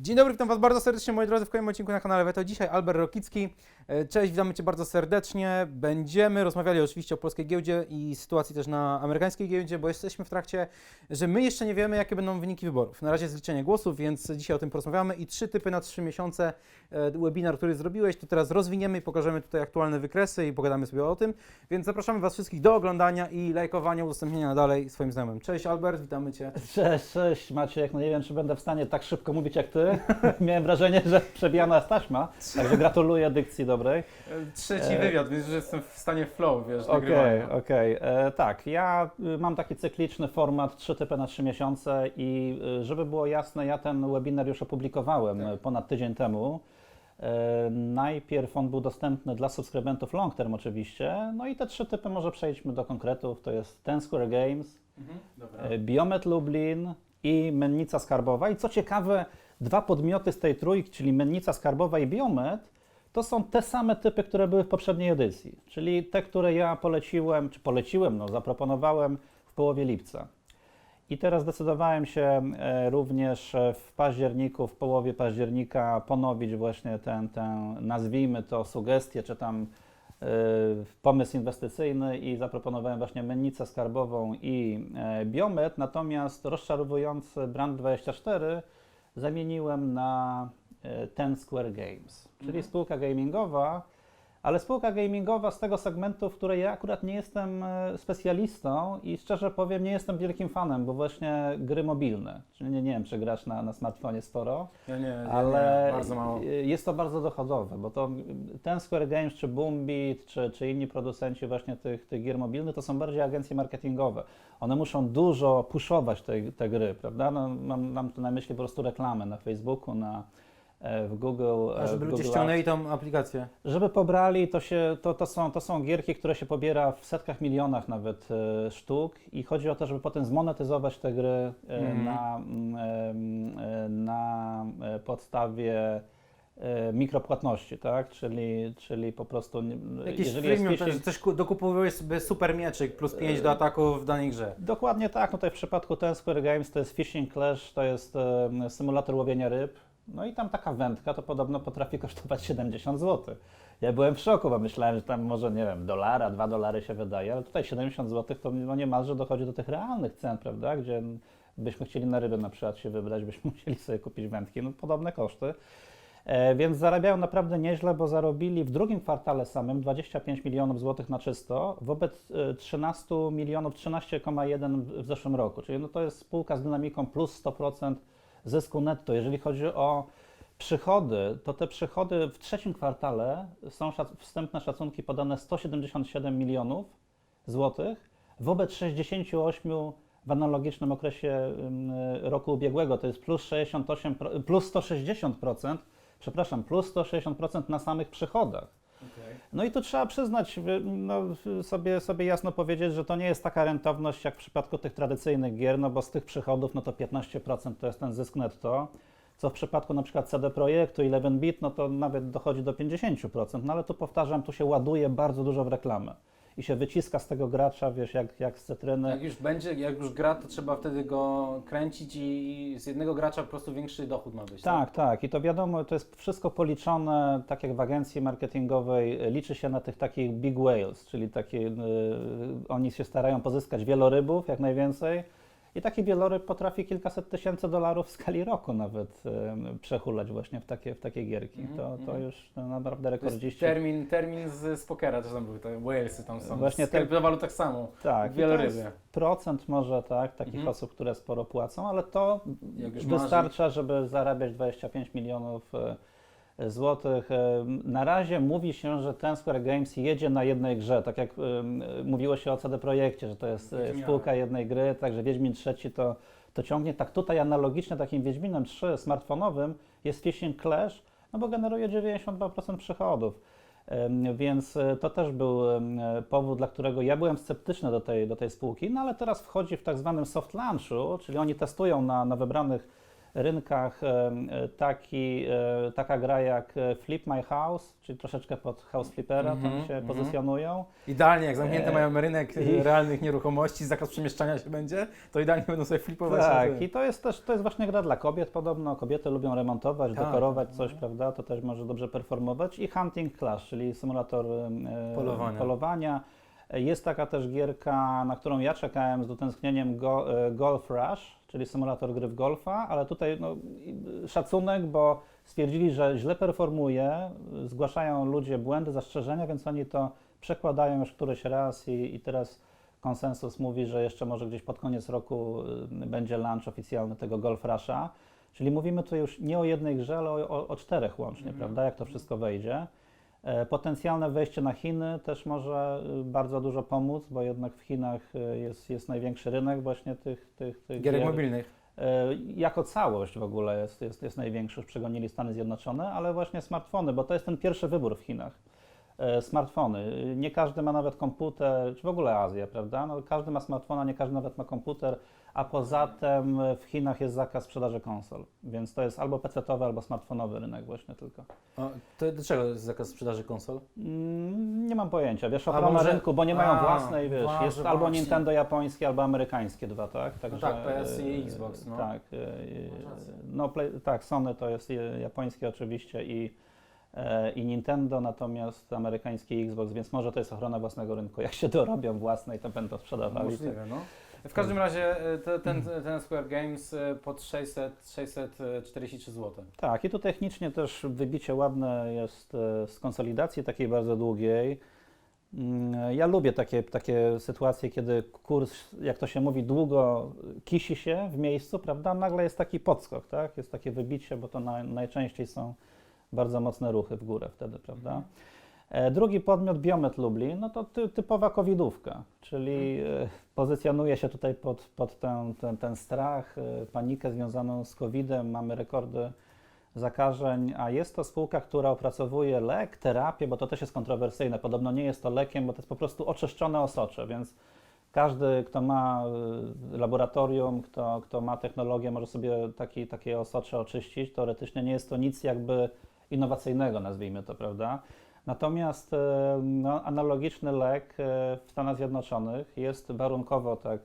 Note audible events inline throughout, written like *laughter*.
Dzień dobry, witam Was bardzo serdecznie, moi drodzy, w kolejnym odcinku na kanale Weto. Dzisiaj Albert Rokicki. E, Cześć, witamy Cię bardzo serdecznie. Będziemy rozmawiali oczywiście o polskiej giełdzie i sytuacji też na amerykańskiej giełdzie, bo jesteśmy w trakcie, że my jeszcze nie wiemy, jakie będą wyniki wyborów. Na razie jest liczenie głosów, więc dzisiaj o tym porozmawiamy. I trzy typy na trzy miesiące e, webinar, który zrobiłeś, to teraz rozwiniemy i pokażemy tutaj aktualne wykresy i pogadamy sobie o tym. Więc zapraszamy Was wszystkich do oglądania i lajkowania, udostępnienia dalej swoim znajomym. Cześć Albert, witamy Cię. Cześć, cześć Maciek. No nie wiem, czy będę w stanie tak szybko mówić jak ty. *laughs* Miałem wrażenie, że przebijana jest taśma, także gratuluję dykcji dobrej. Trzeci E, wywiad, więc że jestem w stanie flow, wiesz, Okej, okej. E, Tak, ja y, mam taki cykliczny format 3 typy na 3 miesiące i y, żeby było jasne, ja ten webinar już opublikowałem Tak. ponad tydzień temu. E, Najpierw on był dostępny dla subskrybentów long term oczywiście, no i te trzy typy może przejdźmy do konkretów. To jest Ten Square Games, Mhm. E, Biomet Lublin i Mennica Skarbowa. I co ciekawe, dwa podmioty z tej trójki, czyli Mennica Skarbowa i Biomet, to są te same typy, które były w poprzedniej edycji. Czyli te, które ja poleciłem, czy poleciłem, no zaproponowałem w połowie lipca. I teraz zdecydowałem się e, również e, w październiku, w połowie października ponowić właśnie ten, ten nazwijmy to sugestię, czy tam e, pomysł inwestycyjny i zaproponowałem właśnie mennicę skarbową i Biomet, natomiast rozczarowujący Brand24 zamieniłem na e, Ten Square Games, czyli Mhm. spółka gamingowa, ale spółka gamingowa z tego segmentu, w której ja akurat nie jestem e, specjalistą i szczerze powiem, nie jestem wielkim fanem, bo właśnie gry mobilne, czyli nie, nie wiem, czy grasz na, na smartfonie sporo, Ja nie, ja ale nie, bardzo mało. jest to bardzo dochodowe, bo to ten Square Games, czy Boombit, czy, czy inni producenci właśnie tych, tych gier mobilnych, to są bardziej agencje marketingowe. One muszą dużo puszować te, te gry, prawda? No, mam, mam tu na myśli po prostu reklamę na Facebooku, na, e, w Google. A e, żeby w ludzie Google ściągnęli tą aplikację. żeby pobrali, to, się, to, to, są, to są gierki, które się pobiera w setkach milionach nawet e, sztuk i chodzi o to, żeby potem zmonetyzować te gry e, Mhm. na, mm, e, na e, podstawie e, mikropłatności, tak? Czyli, czyli po prostu nie- Jakiś jeżeli jest freemium, phishing- też coś ku- sobie super mieczyk plus 5 do ataku w danej grze. Dokładnie tak. No tutaj w przypadku Ten Square Games to jest Fishing Clash, to jest e, symulator łowienia ryb. No i tam taka wędka to podobno potrafi kosztować 70 zł. Ja byłem w szoku, bo myślałem, że tam może, nie wiem, dolara, dwa dolary się wydaje, ale tutaj 70 zł to no niemalże dochodzi do tych realnych cen, prawda? Gdzie byśmy chcieli na ryby na przykład się wybrać, byśmy *laughs* musieli sobie kupić wędki, no podobne koszty. E, Więc zarabiają naprawdę nieźle, bo zarobili w drugim kwartale samym 25 milionów złotych na czysto, wobec e, 13 milionów, 13,1 w w zeszłym roku. Czyli no to jest spółka z dynamiką plus 100% zysku netto. Jeżeli chodzi o przychody, to te przychody w trzecim kwartale są szac- wstępne szacunki podane 177 milionów złotych wobec 68 w analogicznym okresie roku ubiegłego. To jest plus 68, pro- plus 160%, przepraszam, plus 160% na samych przychodach. No i tu trzeba przyznać, no, sobie, sobie jasno powiedzieć, że to nie jest taka rentowność jak w przypadku tych tradycyjnych gier, no bo z tych przychodów no to 15% to jest ten zysk netto, co w przypadku na przykład CD Projektu, 11-bit, no to nawet dochodzi do 50%, no ale tu powtarzam, tu się ładuje bardzo dużo w reklamę i się wyciska z tego gracza, wiesz, jak, jak z cytryny. Jak już będzie, jak już gra, to trzeba wtedy go kręcić i z jednego gracza po prostu większy dochód ma być. Tak, tak. I to wiadomo, to jest wszystko policzone, tak jak w agencji marketingowej, liczy się na tych takich big whales, czyli takie, y, oni się starają pozyskać wielorybów jak najwięcej. I taki wieloryb potrafi kilkaset tysięcy dolarów w skali roku nawet y, przehulać właśnie w takie, w takie gierki. Mhm, To, to mhm. już no, naprawdę rekordziści. termin, termin z, z pokera też tam były, te Walesy tam są. Właśnie kryptowalut tak samo. Tak, Wieloryby. procent może tak, takich Mhm. osób, które sporo płacą, ale to wystarcza, żeby zarabiać 25 milionów e, złotych. E, Na razie mówi się, że ten Square Games jedzie na jednej grze, tak jak mówiło się o CD Projekcie, że to jest e, Wiedźminie. spółka jednej gry, także Wiedźmin trzeci to, to ciągnie. Tak tutaj analogicznie takim Wiedźminem 3 smartfonowym jest Fishing Clash, no bo generuje 92% przychodów. Więc e, to też był powód, dla którego ja byłem sceptyczny do tej, do tej spółki, no ale teraz wchodzi w tak zwanym soft launchu, czyli oni testują na, na wybranych rynkach taki, e, taka gra jak e, Flip My House, czyli troszeczkę pod House Flippera Mhm, tam się mhm. pozycjonują. Idealnie, jak zamknięty E, mają rynek i- realnych nieruchomości, zakaz przemieszczania się będzie, to idealnie będą sobie flipować. Tak, i to jest też to jest właśnie gra dla kobiet podobno. Kobiety lubią remontować, Tak, dekorować coś, no. prawda? To też może dobrze performować. I Hunting Clash, czyli symulator Polowania. polowania. Jest taka też gierka, na którą ja czekałem z utęsknieniem go, Golf Rush, czyli symulator gry w golfa, ale tutaj no, szacunek, bo stwierdzili, że źle performuje, zgłaszają ludzie błędy, zastrzeżenia, więc oni to przekładają już któryś raz i, i teraz konsensus mówi, że jeszcze może gdzieś pod koniec roku y, będzie launch oficjalny tego Golf Rusha. Czyli mówimy tu już nie o jednej grze, ale o, o, o czterech łącznie, Mhm. prawda, jak to wszystko wejdzie. E, Potencjalne wejście na Chiny też może y, bardzo dużo pomóc, bo jednak w Chinach y, jest, jest największy rynek właśnie tych, tych, tych Gierek gier. mobilnych. E, Jako całość w ogóle jest, jest, jest największy, już przegonili Stany Zjednoczone, ale właśnie smartfony, bo to jest ten pierwszy wybór w Chinach. E, Smartfony. Nie każdy ma nawet komputer, czy w ogóle Azja, prawda? No, każdy ma smartfona, nie każdy nawet ma komputer, a poza tym w Chinach jest zakaz sprzedaży konsol, więc to jest albo PC-towy, albo smartfonowy rynek właśnie tylko. O, to dlaczego jest zakaz sprzedaży konsol? Mm, Nie mam pojęcia, wiesz, A ochrona może- rynku, bo nie mają A, własnej, wiesz, Boże, jest albo właśnie. Nintendo japońskie, albo amerykańskie dwa, tak? Także, tak, PS i e, Xbox, no. Tak, e, no play, tak, Sony to jest japońskie oczywiście i, i Nintendo, natomiast amerykański Xbox, więc może to jest ochrona własnego rynku. Jak się dorobią własnej, to będą sprzedawali. Możliwe, no. W każdym razie e, te, ten, ten Square Games e, pod 600, 643 zł. Tak, i tu technicznie też wybicie ładne jest e, z konsolidacji takiej bardzo długiej. Mm, Ja lubię takie, takie sytuacje, kiedy kurs, jak to się mówi, długo kisi się w miejscu, prawda? Nagle jest taki podskok, tak? Jest takie wybicie, bo to na, najczęściej są bardzo mocne ruchy w górę wtedy, prawda? E, Drugi podmiot, Biomet Lublin, no to ty, typowa covidówka, czyli e, pozycjonuje się tutaj pod, pod ten, ten, ten strach, e, panikę związaną z covidem, mamy rekordy zakażeń, a jest to spółka, która opracowuje lek, terapię, bo to też jest kontrowersyjne. Podobno nie jest to lekiem, bo to jest po prostu oczyszczone osocze, więc każdy, kto ma laboratorium, kto, kto ma technologię, może sobie taki, takie osocze oczyścić. Teoretycznie nie jest to nic jakby innowacyjnego, nazwijmy to, prawda? Natomiast y, no, analogiczny lek y, w Stanach Zjednoczonych jest warunkowo tak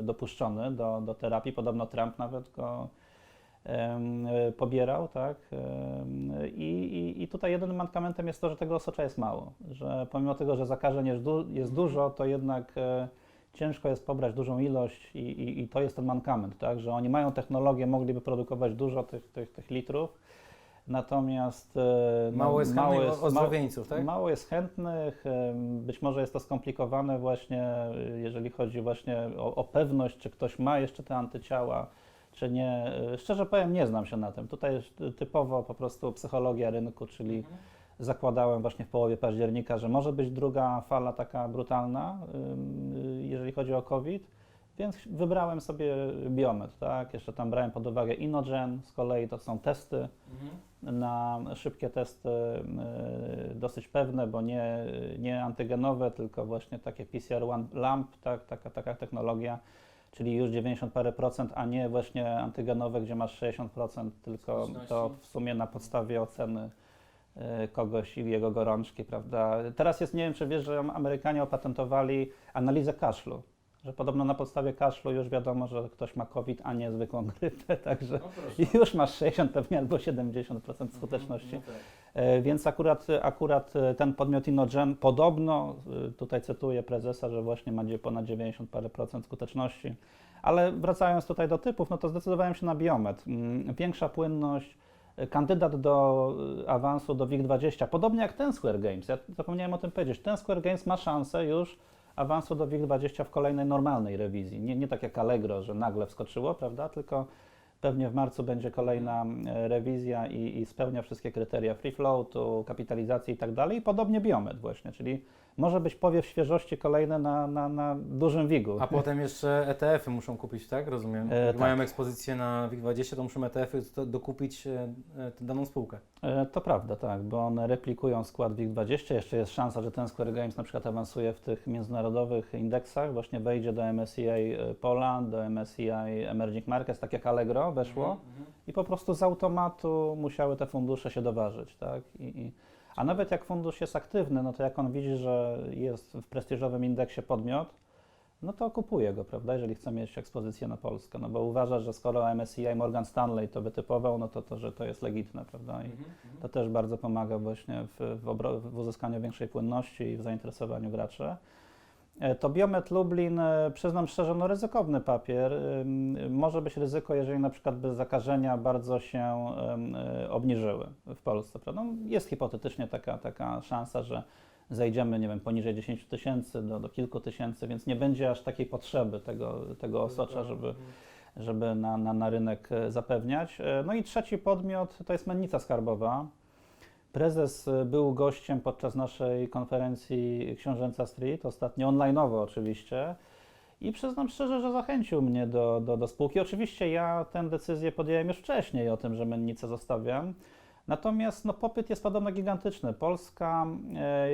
y, dopuszczony do, do terapii. Podobno Trump nawet go e, pobierał, tak? I, i, I tutaj jedynym mankamentem jest to, że tego osocza jest mało, że pomimo tego, że zakażeń jest, du- jest dużo, to jednak e, ciężko jest pobrać dużą ilość i, i, i to jest ten mankament, tak? Że oni mają technologię, mogliby produkować dużo tych, tych, tych litrów, natomiast e, no, Mało jest chętnych jest- ozdrowieńców, tak? Mało jest chętnych, być może jest to skomplikowane właśnie, y, jeżeli chodzi właśnie o, o pewność, czy ktoś ma jeszcze te antyciała, czy nie. Y, Szczerze powiem, nie znam się na tym. Tutaj jest typowo po prostu psychologia rynku, czyli Mhm. zakładałem właśnie w połowie października, że może być druga fala taka brutalna, jeżeli chodzi o COVID, więc wybrałem sobie biometr, tak? Jeszcze tam brałem pod uwagę Inogen, z kolei to są testy, Mhm. na szybkie testy y, dosyć pewne, bo nie, nie antygenowe, tylko właśnie takie PCR one lamp, tak, taka, taka technologia, czyli już 90 parę procent, a nie właśnie antygenowe, gdzie masz 60%, tylko Skuteczności. to w sumie na podstawie oceny y, kogoś i jego gorączki, prawda. Teraz jest, nie wiem czy wiesz, że Amerykanie opatentowali analizę kaszlu, że podobno na podstawie kaszlu już wiadomo, że ktoś ma COVID, a nie zwykłą grypę, *laughs* także No już masz 60 pewnie albo 70% skuteczności. No tak. E, Więc akurat, akurat e, ten podmiot Inogen podobno, e, tutaj cytuję prezesa, że właśnie ma gdzie ponad 90 parę procent skuteczności. Ale wracając tutaj do typów, no to zdecydowałem się na biometr. Mm, Większa płynność, kandydat do awansu do WIG20, podobnie jak ten Square Games. Ja zapomniałem o tym powiedzieć. Ten Square Games ma szansę już awansu do WIG20 w kolejnej normalnej rewizji. Nie, nie tak jak Allegro, że nagle wskoczyło, prawda? Tylko Pewnie w marcu będzie kolejna e, rewizja i, i spełnia wszystkie kryteria free floatu, kapitalizacji i tak dalej. Podobnie biometr właśnie, czyli może być powiew świeżości kolejny na, na, na dużym wigu. A potem jeszcze ETF-y muszą kupić, tak? Rozumiem. E, Jak tak. mają ekspozycję na WIG20, to muszą ETF-y do- dokupić e, e, daną spółkę. E, To prawda, tak, bo one replikują skład WIG20. Jeszcze jest szansa, że ten Square Games na przykład awansuje w tych międzynarodowych indeksach, właśnie wejdzie do MSCI Poland, do MSCI Emerging Markets, tak jak Allegro, weszło i po prostu z automatu musiały te fundusze się doważyć, tak? I, i, a nawet jak fundusz jest aktywny, no to jak on widzi, że jest w prestiżowym indeksie podmiot, no to kupuje go, prawda, jeżeli chce mieć ekspozycję na Polskę, no bo uważa, że skoro MSCI Morgan Stanley to wytypował, no to, to że to jest legitne, prawda, i to też bardzo pomaga właśnie w, w, w uzyskaniu większej płynności i w zainteresowaniu graczy. E, To Biomet Lublin, e, przyznam szczerze, no ryzykowny papier. Może być ryzyko, jeżeli na przykład by zakażenia bardzo się e, obniżyły w Polsce. Prawda? No, jest hipotetycznie taka, taka szansa, że zejdziemy, nie wiem, poniżej 10 tysięcy do, do kilku tysięcy, więc nie będzie aż takiej potrzeby tego, tego osocza, żeby, żeby na, na, na rynek zapewniać. No i trzeci podmiot to jest mennica skarbowa. Prezes e, był gościem podczas naszej konferencji Książęca Street, ostatnio online'owo oczywiście. I przyznam szczerze, że zachęcił mnie do, do, do spółki. Oczywiście ja tę decyzję podjąłem już wcześniej o tym, że mennicę zostawiam. Natomiast no, popyt jest podobno gigantyczny. Polska, e, e,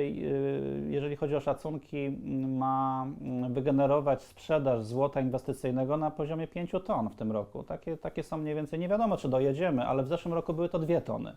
jeżeli chodzi o szacunki, ma wygenerować sprzedaż złota inwestycyjnego na poziomie 5 ton w tym roku. Takie, takie są mniej więcej, nie wiadomo czy dojedziemy, ale w zeszłym roku były to 2 tony.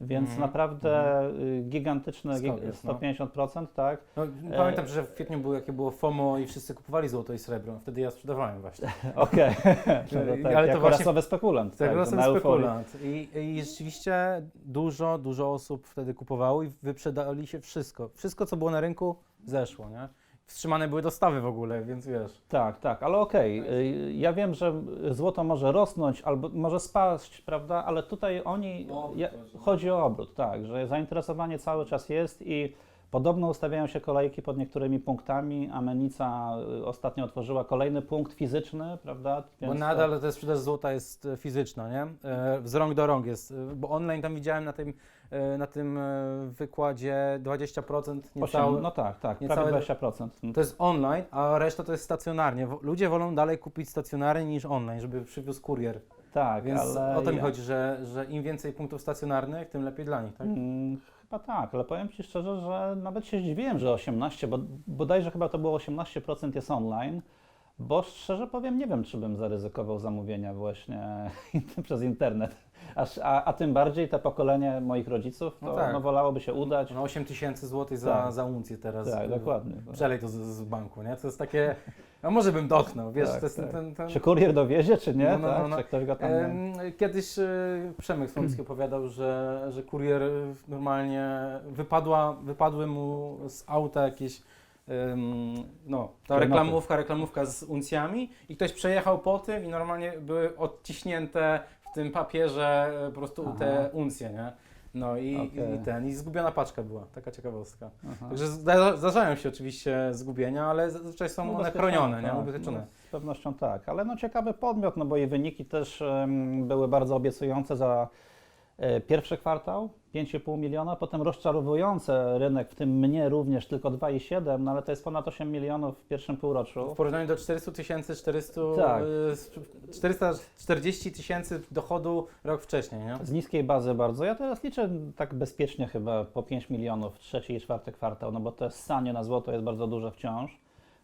Więc Mhm, naprawdę y, gigantyczne, Skok gig- jest, no. 150%, tak? No, pamiętam, że w kwietniu było, jakie było FOMO i wszyscy kupowali złoto i srebro. Wtedy ja sprzedawałem właśnie. *laughs* Okej, *laughs* no Ale to tak, właśnie- rasowy spekulant. Tak, tak, tak spekulant. I, I rzeczywiście dużo, dużo osób wtedy kupowało i wyprzedali się wszystko. Wszystko, co było na rynku, zeszło, nie? Wstrzymane były dostawy w ogóle, więc wiesz. Tak, tak, ale okej. y, Ja wiem, że złoto może rosnąć albo może spaść, prawda? Ale tutaj oni. Obrót ja, chodzi. chodzi o obrót, tak, że zainteresowanie cały czas jest i podobno ustawiają się kolejki pod niektórymi punktami. Amenica y, ostatnio otworzyła kolejny punkt fizyczny, prawda? Bo Więc to- nadal ta sprzedaż złota jest e, fizyczna, nie? E, Z rąk do rąk jest. e, Bo online tam widziałem na tym, na tym wykładzie 20% niecałe. osiem, No tak, tak, niecałe- prawie 20%. To jest online, a reszta to jest stacjonarnie. Ludzie wolą dalej kupić stacjonarnie niż online, żeby przywiózł kurier. Tak, Więc o to mi ja- chodzi, że, że im więcej punktów stacjonarnych, tym lepiej dla nich, tak? Mm, chyba tak, ale powiem Ci szczerze, że nawet się zdziwiłem, że 18, bo bodajże chyba to było 18% jest online, bo szczerze powiem, nie wiem, czy bym zaryzykował zamówienia właśnie *laughs* przez internet. Aż, a, a tym bardziej te pokolenie moich rodziców, to No no tak. wolałoby się udać. No 8 tysięcy złotych za, Tak. za uncję teraz. tak, dokładnie. Przelej to z, z banku, nie? To jest takie, *laughs* a może bym dotknął, wiesz, Tak, to jest tak. ten, ten, Czy kurier dowiezie, czy nie? No, no, tak? no, no. Czy ktoś go tam... Kiedyś y, Przemek Słomski opowiadał, że, że kurier normalnie wypadła, wypadły mu z auta jakieś no, ta reklamówka, reklamówka z uncjami i ktoś przejechał po tym i normalnie były odciśnięte w tym papierze y, po prostu Aha. te uncje, nie? No i, Okej. i ten, i zgubiona paczka była, taka ciekawostka. Aha. Także zda, zdarzają się oczywiście zgubienia, ale zazwyczaj są one Ubezpieczone, chronione, nie? tak, Ubezpieczone. no, Z pewnością tak, ale no ciekawy podmiot, no bo jej wyniki też em, były bardzo obiecujące za pierwszy kwartał, 5,5 miliona, potem rozczarowujące rynek, w tym mnie również tylko 2,7, no ale to jest ponad 8 milionów w pierwszym półroczu. W porównaniu do 400 tysięcy, 400, Tak. y, 440 tysięcy dochodu rok wcześniej, nie? Z niskiej bazy bardzo. Ja teraz liczę tak bezpiecznie chyba po 5 milionów trzeci i czwarty kwartał, no bo to sanie na złoto jest bardzo duże wciąż.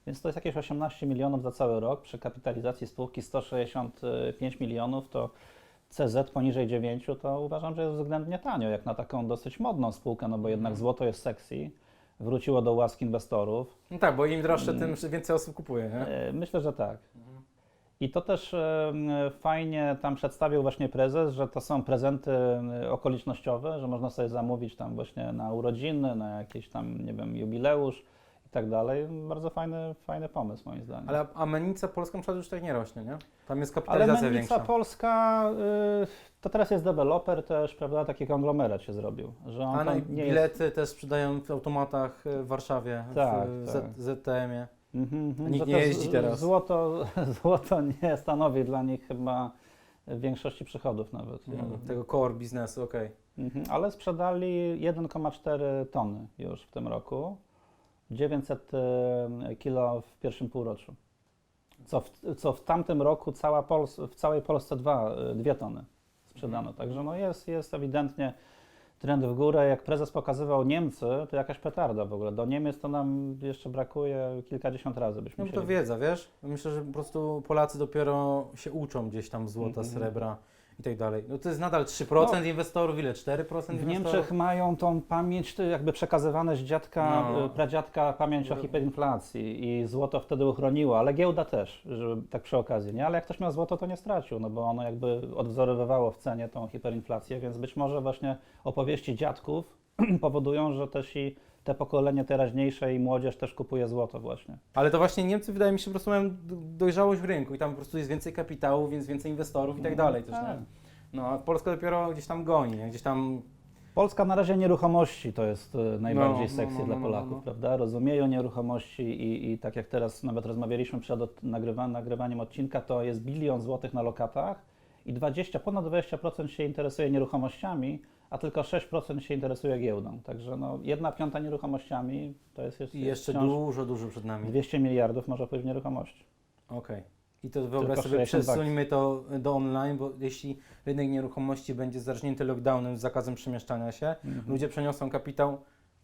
Więc to jest jakieś 18 milionów za cały rok. Przy kapitalizacji spółki 165 milionów to CZ poniżej 9 to uważam, że jest względnie tanio, jak na taką dosyć modną spółkę, no bo jednak Mhm. złoto jest sexy. Wróciło do łask inwestorów. No tak, bo im droższe, Mm. tym więcej osób kupuje, nie? E, Myślę, że tak. Mhm. I to też fajnie tam przedstawił właśnie prezes, że to są prezenty okolicznościowe, że można sobie zamówić tam właśnie na urodziny, na jakiś tam, nie wiem, jubileusz i tak dalej. Bardzo fajny, fajny pomysł moim zdaniem. Ale a menica polską przed już tak nie rośnie, nie? Tam jest Ale kapitalizacja Mennica większa. Polska, y, to teraz jest deweloper też, prawda, taki konglomerat się zrobił, że on A no i tam nie jest... bilety też sprzedają w automatach y, w Warszawie, Tak, w tak. Z- ZTM-ie. Mhm, mhm, Nikt że nie to jeździ z- teraz. Złoto, *laughs* złoto nie stanowi dla nich chyba większości przychodów nawet. Mhm. Tego core biznesu, okej. Mhm, ale sprzedali 1,4 tony już w tym roku, 900 e, kilo w pierwszym półroczu. Co w, co w tamtym roku cała Pols w całej Polsce dwa, e, dwie tony sprzedano. Także no jest, jest ewidentnie trend w górę. Jak prezes pokazywał Niemcy, to jakaś petarda w ogóle. Do Niemiec to nam jeszcze brakuje kilkadziesiąt razy. Byśmy No to wiedza, wiesz? Myślę, że po prostu Polacy dopiero się uczą gdzieś tam złota, Mhm. srebra i tak dalej. No to jest nadal 3% No. inwestorów, ile? 4% W inwestorów? Niemczech mają tą pamięć, jakby przekazywane z dziadka, No. y, pradziadka pamięć o No. hiperinflacji i złoto wtedy uchroniło, ale giełda też, żeby, tak przy okazji, nie? Ale jak ktoś miał złoto, to nie stracił, no bo ono jakby odwzorowywało w cenie tą hiperinflację, więc być może właśnie opowieści dziadków *clears throat* powodują, że też i te pokolenie teraźniejsze i młodzież też kupuje złoto właśnie. Ale to właśnie Niemcy wydaje mi się po prostu mają dojrzałość w rynku i tam po prostu jest więcej kapitału, więc więcej inwestorów i tak dalej też, tak. nie? No a Polska dopiero gdzieś tam goni, nie? gdzieś tam Polska na razie nieruchomości to jest e, najbardziej no, seksy no, dla no, no, Polaków, no. prawda? Rozumieją nieruchomości i, i tak jak teraz nawet rozmawialiśmy przed od, nagrywa, nagrywaniem odcinka, to jest bilion złotych na lokatach i 20, ponad 20% się interesuje nieruchomościami, a tylko 6% się interesuje giełdą. Także no, jedna piąta nieruchomościami to jest, jest, i jeszcze wciąż dużo, dużo przed nami. 200 miliardów może pójść w nieruchomości. Okej. I to wyobraź Tylko sobie, 60 przesuńmy to do online, bo jeśli rynek nieruchomości będzie zarżnięty lockdownem z zakazem przemieszczania się, Mhm. ludzie przeniosą kapitał,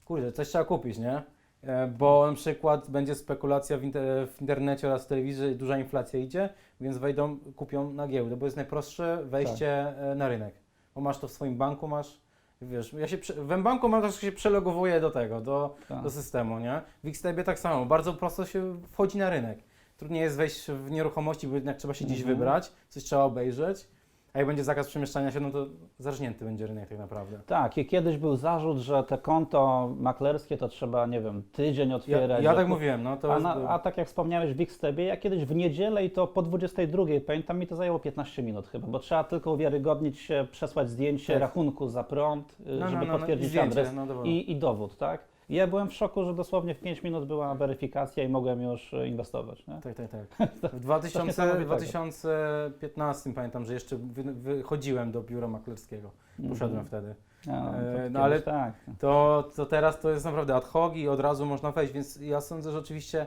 kurde, coś trzeba kupić, nie? E, Bo na przykład będzie spekulacja w, inter w internecie oraz w telewizji, duża inflacja idzie, więc wejdą, kupią na giełdę, bo jest najprostsze wejście Tak. e, na rynek. Bo masz to w swoim banku, masz, wiesz, ja się, prze- w banku mam też się przelogowuję do tego, do, Tak. do systemu, nie? W XTB tak samo, bardzo prosto się wchodzi na rynek. Trudniej jest wejść w nieruchomości, bo jednak trzeba się gdzieś Mhm. wybrać, coś trzeba obejrzeć, a jak będzie zakaz przemieszczania się, no to zarżnięty będzie rynek tak naprawdę. Tak, i kiedyś był zarzut, że te konto maklerskie to trzeba, nie wiem, tydzień Ja, otwierać. ja że tak ku- mówiłem, no to A, na, a tak jak wspomniałeś w Xtebie, ja kiedyś w niedzielę i to po 22, pamiętam mi to zajęło 15 minut chyba, bo trzeba tylko uwiarygodnić się, przesłać zdjęcie Tak. rachunku za prąd, y, no, żeby no, no, no, i potwierdzić zdjęcie, adres no, i, i dowód, tak? I ja byłem w szoku, że dosłownie w 5 minut była weryfikacja i mogłem już y, inwestować, nie? Tak, tak, tak. *laughs* W 2000, niesamowitego. 2015 pamiętam, że jeszcze wy, wychodziłem do biura maklerskiego. Poszedłem Mhm. wtedy. No, E, no ale- tak. To, to teraz to jest naprawdę ad hoc i od razu można wejść, więc ja sądzę, że oczywiście.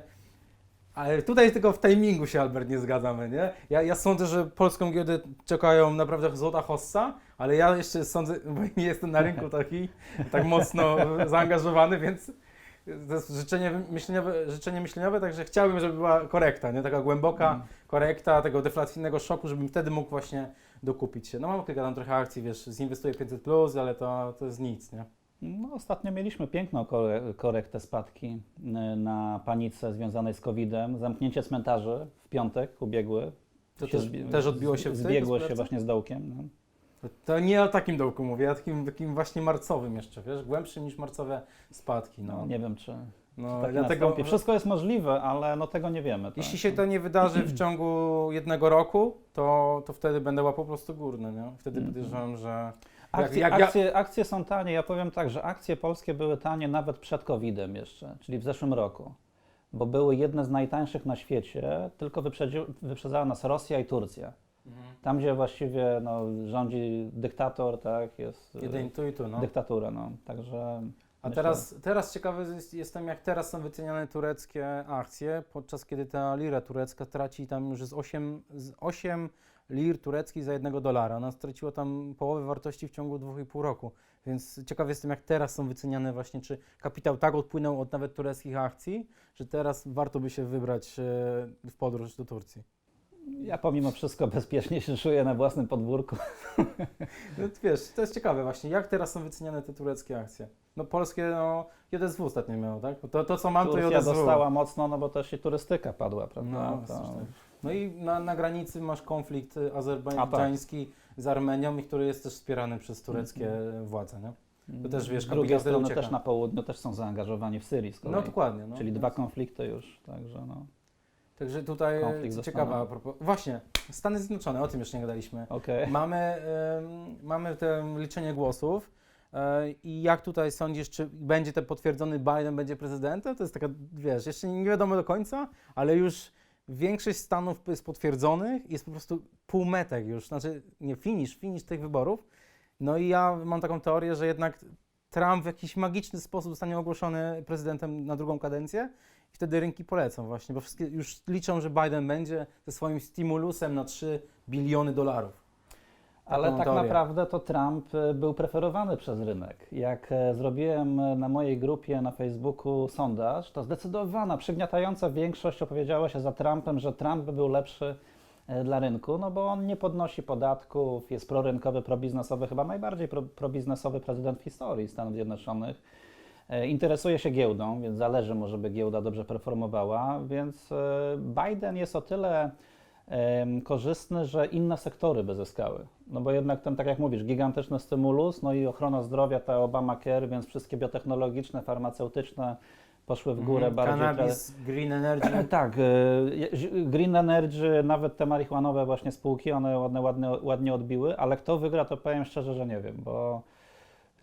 Ale tutaj tylko w timingu się Albert nie zgadzamy, nie? Ja, ja sądzę, że polską giełdę czekają naprawdę złota hossa, ale ja jeszcze sądzę, *laughs* bo nie jestem na rynku taki tak mocno *laughs* zaangażowany, więc to jest życzenie myśleniowe, życzenie myśleniowe, także chciałbym, żeby była korekta, nie? Taka głęboka Mm. korekta tego deflacyjnego szoku, żebym wtedy mógł właśnie dokupić się. No mam kilka tam trochę akcji, wiesz, zinwestuję 500+, plus, ale to, to jest nic, nie? No, ostatnio mieliśmy piękną kore- korektę spadki y, na panice związanej z COVID-em. Zamknięcie cmentarzy w piątek ubiegły. To też, też odbiło się w Zbiegło się właśnie z dołkiem. No. To nie o takim dołku mówię, a takim, takim właśnie marcowym jeszcze, wiesz, głębszym niż marcowe spadki. No, No, nie wiem, czy, no, tak dlatego, nastąpi. Wszystko jest możliwe, ale no tego nie wiemy. tak. jeśli się to nie wydarzy w ciągu jednego roku, to, to wtedy będę łapał po prostu górne, nie? Wtedy Mhm. podejrzewam, że... Akcje, jak- jak ja- akcje, akcje są tanie. Ja powiem tak, że akcje polskie były tanie nawet przed COVID-em jeszcze, czyli w zeszłym roku. Bo były jedne z najtańszych na świecie, tylko wyprzedzała nas Rosja i Turcja. Tam, gdzie właściwie no, rządzi dyktator, tak, jest Jeden tu i tu, no. dyktatura, no. Także A myślę- teraz, teraz ciekawy jest, jestem, jak teraz są wyceniane tureckie akcje, podczas kiedy ta lira turecka traci tam już z 8, z 8 lir tureckich za jednego dolara. Ona straciła tam połowę wartości w ciągu 2,5 roku. Więc ciekawy jestem, jak teraz są wyceniane właśnie, czy kapitał tak odpłynął od nawet tureckich akcji, że teraz warto by się wybrać e, w podróż do Turcji. Ja pomimo wszystko bezpiecznie się czuję na własnym podwórku. *laughs* No, wiesz, to jest ciekawe właśnie, jak teraz są wyceniane te tureckie akcje. No polskie, no JSW ostatnio miało, tak? To, to co mam, to Turcja JSW. dostała mocno, no bo też i turystyka padła, prawda? No, to. No i na, na granicy masz konflikt y, azerbejdżański z Armenią, i który jest też wspierany przez tureckie Mhm. władze, nie? To też, wiesz, strony ucieka. też na południu też są zaangażowani w Syrii z kolei. No dokładnie. No. Czyli dwa konflikty już, także no. Także tutaj ciekawa, właśnie, Stany Zjednoczone, o tym jeszcze nie gadaliśmy. Okej. Mamy, em, mamy te liczenie głosów e, i jak tutaj sądzisz, czy będzie ten potwierdzony Biden, będzie prezydentem? To jest taka, wiesz, jeszcze nie wiadomo do końca, ale już większość stanów jest potwierdzonych, jest po prostu półmetek już, znaczy nie finish, finish tych wyborów. No i ja mam taką teorię, że jednak Trump w jakiś magiczny sposób zostanie ogłoszony prezydentem na drugą kadencję i wtedy rynki polecą właśnie, bo wszystkie już liczą, że Biden będzie ze swoim stimulusem na 3 biliony dolarów. Ale tak teorię. naprawdę to Trump e, był preferowany przez rynek. Jak e, zrobiłem e, na mojej grupie na Facebooku sondaż, to zdecydowana, przygniatająca większość opowiedziała się za Trumpem, że Trump by był lepszy dla rynku, no bo on nie podnosi podatków, jest prorynkowy, probiznesowy, chyba najbardziej pro, probiznesowy prezydent w historii Stanów Zjednoczonych. Interesuje się giełdą, więc zależy mu, żeby giełda dobrze performowała, więc Biden jest o tyle korzystny, że inne sektory by zyskały. No bo jednak ten, tak jak mówisz, gigantyczny stymulus, no i ochrona zdrowia, ta Obamacare, więc wszystkie biotechnologiczne, farmaceutyczne poszły w górę Mhm. bardziej. Cannabis, green energy. E, Tak, e, Green Energy, nawet te marihuanowe właśnie spółki, one ładnie, ładnie, ładnie odbiły, ale kto wygra, to powiem szczerze, że nie wiem, bo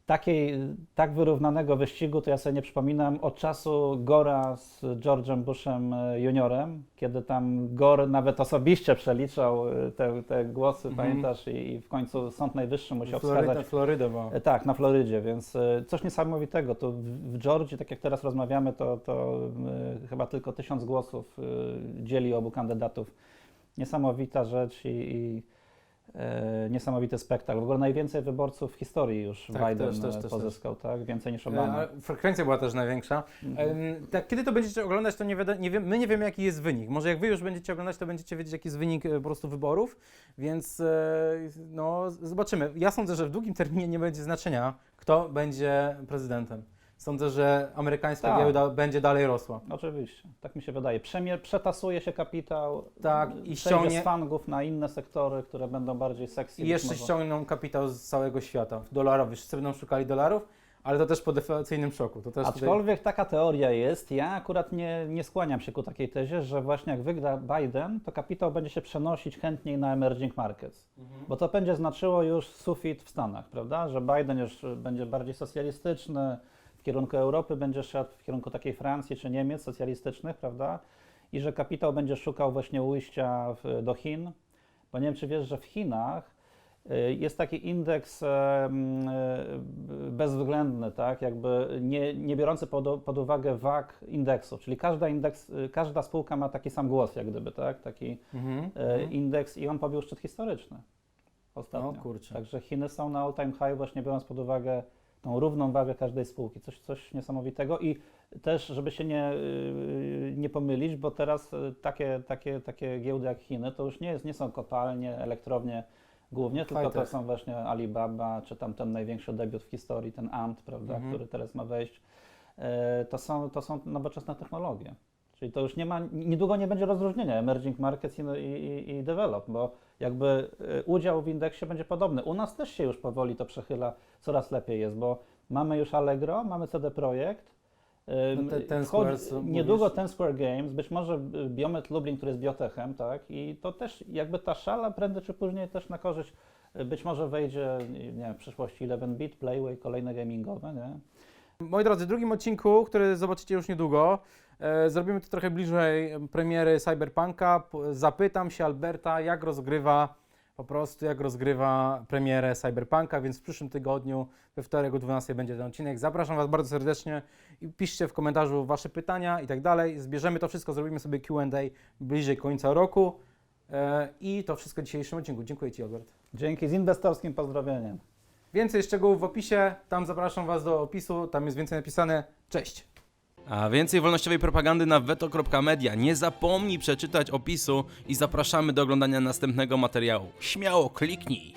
takiej, tak wyrównanego wyścigu to ja sobie nie przypominam od czasu Gora z George'em Bushem e, juniorem, kiedy tam Gore nawet osobiście przeliczał e, te, te głosy, Mhm. pamiętasz, i, i w końcu Sąd Najwyższy musiał Floryda, wskazać Floryda była. E, Tak, na Florydzie, więc coś niesamowitego. To w, w Georgii, tak jak teraz rozmawiamy, to, to chyba tylko tysiąc głosów dzieli obu kandydatów. Niesamowita rzecz i, i e, niesamowity spektakl. W ogóle najwięcej wyborców w historii już Tak, Biden też, też, e, też, pozyskał, tak? Więcej niż E, Obama. Frekwencja była też największa. Mhm. Tak, kiedy to będziecie oglądać, to nie, wiadomo, nie wiem, my nie wiemy, jaki jest wynik. Może jak wy już będziecie oglądać, to będziecie wiedzieć, jaki jest wynik po prostu wyborów, więc no, zobaczymy. Ja sądzę, że w długim terminie nie będzie znaczenia, kto będzie prezydentem. Sądzę, że amerykańska Tak. giełda będzie dalej rosła. Oczywiście, tak mi się wydaje. Przemier, przetasuje się kapitał Tak, i ściągnie- z fangów na inne sektory, które będą bardziej sexy. I jeszcze może. ściągną kapitał z całego świata, dolarowy. Wszyscy będą szukali dolarów, ale to też po deflacyjnym szoku. To też tutaj... Aczkolwiek taka teoria jest, ja akurat nie, nie skłaniam się ku takiej tezie, że właśnie jak wygra Biden, to kapitał będzie się przenosić chętniej na emerging markets. Mhm. Bo to będzie znaczyło już sufit w Stanach, prawda? Że Biden już będzie bardziej socjalistyczny, w kierunku Europy będzie szedł, w kierunku takiej Francji czy Niemiec socjalistycznych, prawda? I że kapitał będzie szukał właśnie ujścia w, do Chin. Bo nie wiem, czy wiesz, że w Chinach y, jest taki indeks y, bezwzględny, tak? Jakby nie, nie biorący pod, pod uwagę wag indeksów, czyli każda, indeks, y, każda spółka ma taki sam głos, jak gdyby, tak? Taki Mhm. mhm. indeks i on pobił szczyt historyczny ostatnio. No kurczę. Także Chiny są na all time high, właśnie biorąc pod uwagę tą równą wagę każdej spółki. Coś, coś niesamowitego i też, żeby się nie, yy, nie pomylić, bo teraz y, takie, takie, takie giełdy jak Chiny to już nie, jest, nie są kopalnie, elektrownie głównie, tylko to są właśnie Alibaba, czy tam ten największy debiut w historii, ten Ant, prawda, Mhm. który teraz ma wejść. E, To są, to są nowoczesne technologie. Czyli to już nie ma, niedługo nie będzie rozróżnienia emerging markets i, i, i develop, bo jakby y, udział w indeksie będzie podobny. U nas też się już powoli to przechyla, coraz lepiej jest, bo mamy już Allegro, mamy CD Projekt. No te- Ten Square, niedługo mówisz. ten Square Games, być może y, Biomet Lublin, który jest biotechem, tak? I to też jakby ta szala prędzej czy później też na korzyść y, być może wejdzie, nie wiem, w przyszłości 11-bit, Playway, kolejne gamingowe, nie? Moi drodzy, w drugim odcinku, który zobaczycie już niedługo, e, zrobimy to trochę bliżej premiery Cyberpunka. Zapytam się Alberta, jak rozgrywa, po prostu jak rozgrywa premierę Cyberpunka, więc w przyszłym tygodniu, we wtorek o 12 będzie ten odcinek. Zapraszam Was bardzo serdecznie i piszcie w komentarzu Wasze pytania i tak dalej. Zbierzemy to wszystko, zrobimy sobie Q&A bliżej końca roku e, i to wszystko w dzisiejszym odcinku. Dziękuję Ci Albert. Dzięki z inwestorskim pozdrowieniem. Więcej szczegółów w opisie, tam zapraszam Was do opisu, tam jest więcej napisane. Cześć! A więcej wolnościowej propagandy na veto.media. Nie zapomnij przeczytać opisu i zapraszamy do oglądania następnego materiału. Śmiało kliknij!